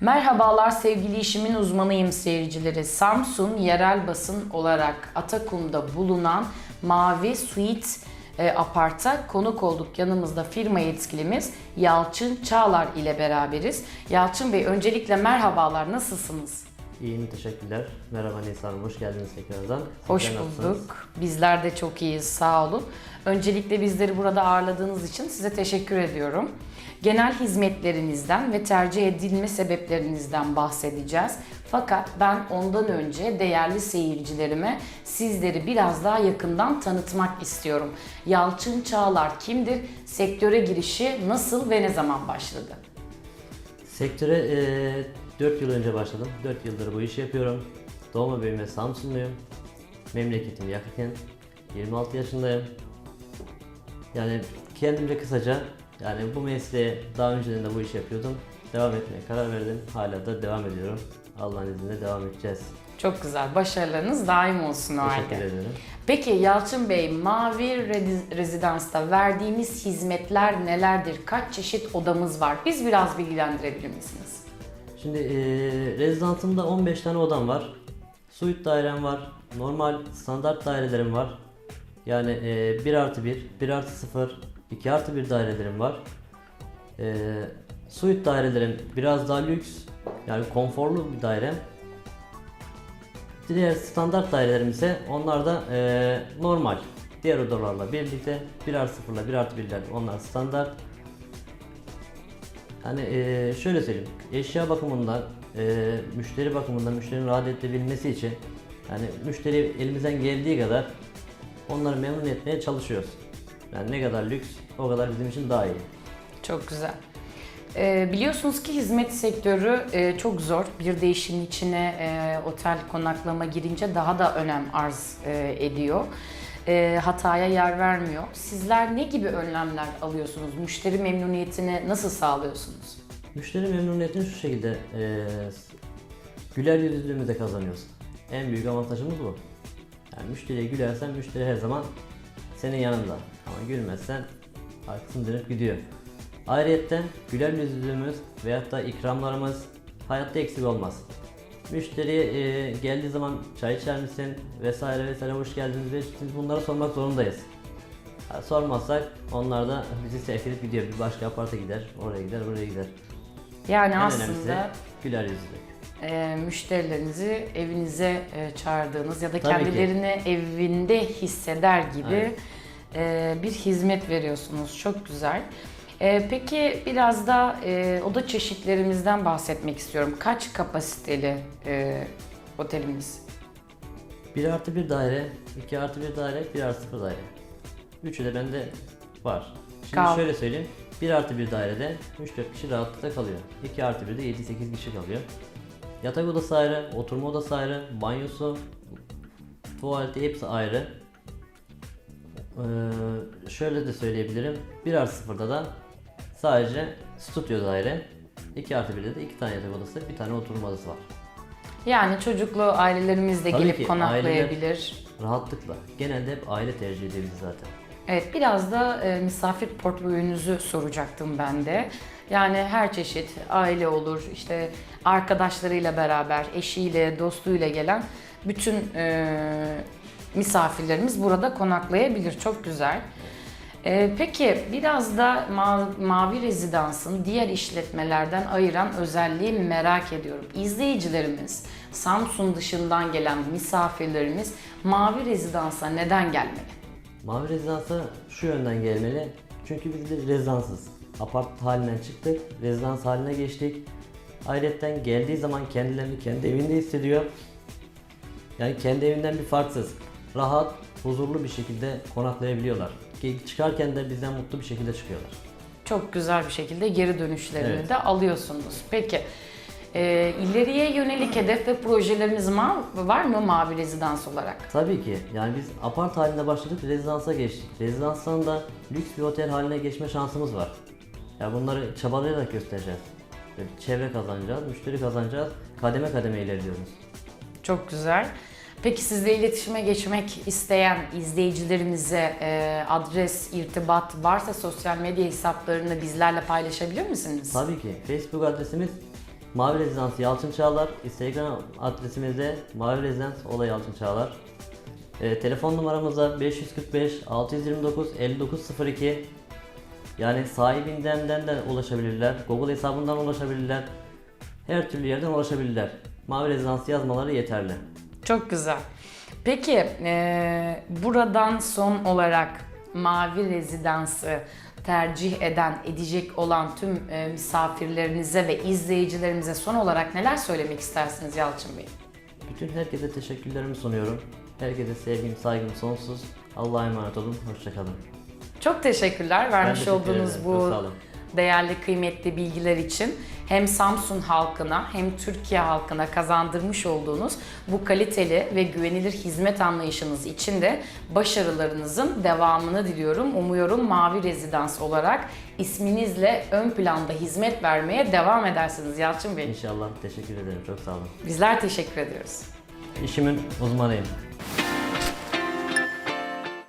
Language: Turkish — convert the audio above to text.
Merhabalar sevgili işimin uzmanıyım seyircileri. Samsun yerel basın olarak Atakum'da bulunan Mavi Suite e, Apart'a konuk olduk. Yanımızda firma yetkilimiz Yalçın Çağlar ile beraberiz. Yalçın Bey öncelikle merhabalar nasılsınız? İyiyim, teşekkürler. Merhaba Nisa Hanım, hoş geldiniz tekrardan. Hoş Sizler nasılsınız? bulduk. Bizler de çok iyiyiz sağ olun. Öncelikle bizleri burada ağırladığınız için size teşekkür ediyorum. Genel hizmetlerinizden ve tercih edilme sebeplerinizden bahsedeceğiz. Fakat ben ondan önce değerli seyircilerime sizleri biraz daha yakından tanıtmak istiyorum. Yalçın Çağlar kimdir? Sektöre girişi nasıl ve ne zaman başladı? Sektöre e, 4 yıl önce başladım. 4 yıldır bu işi yapıyorum. Doğma büyüme Samsunluyum. Memleketim Yakıkent. 26 yaşındayım. Yani kendimce kısaca yani bu mesleğe daha önceden de bu işi yapıyordum. Devam etmeye karar verdim. Hala da devam ediyorum. Allah'ın izniyle devam edeceğiz. Çok güzel. Başarılarınız daim olsun o halde. Teşekkür ederim. Peki Yalçın Bey, Mavi Rezi- Rezidans'ta verdiğimiz hizmetler nelerdir? Kaç çeşit odamız var? Biz biraz bilgilendirebilir misiniz? Şimdi e, rezidansımda 15 tane odam var. Suite dairem var. Normal standart dairelerim var. Yani e, 1 artı 1, 1 artı 0, 2 artı 1 dairelerim var. E, suite dairelerim biraz daha lüks. Yani konforlu bir daire. Diğer standart dairelerim ise onlar da e, normal. Diğer odalarla birlikte 1 artı 0 ile 1 artı 1'ler onlar standart. Hani eee, şöyle söyleyeyim, eşya bakımından, eee, müşteri bakımından, müşterinin rahat edebilmesi için yani müşteri elimizden geldiği kadar onları memnun etmeye çalışıyoruz. Yani ne kadar lüks o kadar bizim için daha iyi. Çok güzel. Ee, biliyorsunuz ki hizmet sektörü e, çok zor. Bir de işin içine e, otel konaklama girince daha da önem arz e, ediyor. E, hataya yer vermiyor. Sizler ne gibi önlemler alıyorsunuz? Müşteri memnuniyetini nasıl sağlıyorsunuz? Müşteri memnuniyetini şu şekilde eee güler yüzlülüğümüzde kazanıyoruz. En büyük avantajımız bu. Yani müşteriye gülersen müşteri her zaman senin yanında. Ama gülmezsen arkasını dönüp gidiyor. Ayrıyetten güler yüzlülüğümüz veyahut da ikramlarımız hayatta eksik olmaz. Müşteriye eee, geldiği zaman çay içer misin vesaire vesaire hoş geldiniz ve biz bunları sormak zorundayız. Ha, sormazsak onlar da bizi sevk edip gidiyor. Bir başka aparta gider, oraya gider, buraya gider. Yani En aslında güler yüzlülük. e, müşterilerinizi evinize e, çağırdığınız ya da Tabii ki. kendilerini evinde hisseder gibi Aynen. e, bir hizmet veriyorsunuz. Çok güzel. E, peki biraz da e, oda çeşitlerimizden bahsetmek istiyorum. Kaç kapasiteli e, otelimiz? 1 artı 1 daire, 2 artı 1 daire, 1 artı 0 daire. Üçü de bende var. Şimdi Kal- şöyle söyleyeyim. 1 artı 1 dairede 3-4 kişi rahatlıkla kalıyor. 2 artı 1'de 7-8 kişi kalıyor. Yatak odası ayrı, oturma odası ayrı, banyosu, tuvaleti hepsi ayrı. Ee, şöyle de söyleyebilirim. 1 artı 0'da da sadece stüdyo daire. 2 artı 1'de de 2 tane yatak odası, bir tane oturma odası var. Yani çocuklu ailelerimiz de Tabii gelip ki, konaklayabilir. Rahatlıkla. Genelde hep aile tercih ediyor bizi zaten. Evet, biraz da e, misafir portföyünüzü soracaktım ben de. Yani her çeşit aile olur, işte arkadaşlarıyla beraber, eşiyle, dostuyla gelen bütün e, misafirlerimiz burada konaklayabilir. Çok güzel. E, peki biraz da Ma- Mavi Rezidans'ın diğer işletmelerden ayıran özelliği merak ediyorum. İzleyicilerimiz, Samsun dışından gelen misafirlerimiz Mavi Rezidans'a neden gelmeli? Mavi rezidansa şu yönden gelmeli. Çünkü biz bir rezidansız. Apart halinden çıktık, rezidans haline geçtik. Ayrıca geldiği zaman kendilerini kendi evinde hissediyor. Yani kendi evinden bir farksız. Rahat, huzurlu bir şekilde konaklayabiliyorlar. Çıkarken de bizden mutlu bir şekilde çıkıyorlar. Çok güzel bir şekilde geri dönüşlerini Evet. de alıyorsunuz. Peki e, ileriye yönelik hedef ve projeleriniz ma- var mı Mavi Rezidans olarak? Tabii ki. Yani biz apart halinde başladık, rezidansa geçtik. Rezidanstan da lüks bir otel haline geçme şansımız var. Ya bunları çabalayarak göstereceğiz. Böyle çevre kazanacağız, müşteri kazanacağız. Kademe kademe ilerliyoruz. Çok güzel. Peki sizle iletişime geçmek isteyen izleyicilerimize e, adres, irtibat varsa sosyal medya hesaplarını bizlerle paylaşabilir misiniz? Tabii ki. Facebook adresimiz Mavi Rezidans Yalçın Çağlar. Instagram adresimizde Mavi Rezidans Olay Yalçın Çağlar. Ee, telefon numaramızda 545 629 5902. Yani sahibinden de ulaşabilirler. Google hesabından ulaşabilirler. Her türlü yerden ulaşabilirler. Mavi Rezidans yazmaları yeterli. Çok güzel. Peki e, buradan son olarak Mavi Rezidans'ı tercih eden, edecek olan tüm e, misafirlerinize ve izleyicilerimize son olarak neler söylemek istersiniz Yalçın Bey? Bütün herkese teşekkürlerimi sunuyorum. Herkese sevgim, saygım sonsuz. Allah'a emanet olun. Hoşçakalın. Çok teşekkürler vermiş teşekkür olduğunuz ederim. bu. Değerli kıymetli bilgiler için hem Samsun halkına hem Türkiye halkına kazandırmış olduğunuz bu kaliteli ve güvenilir hizmet anlayışınız için de başarılarınızın devamını diliyorum. Umuyorum Mavi Rezidans olarak isminizle ön planda hizmet vermeye devam edersiniz Yalçın Bey. İnşallah. Teşekkür ederim. Çok sağ olun. Bizler teşekkür ediyoruz. İşimin uzmanıyım.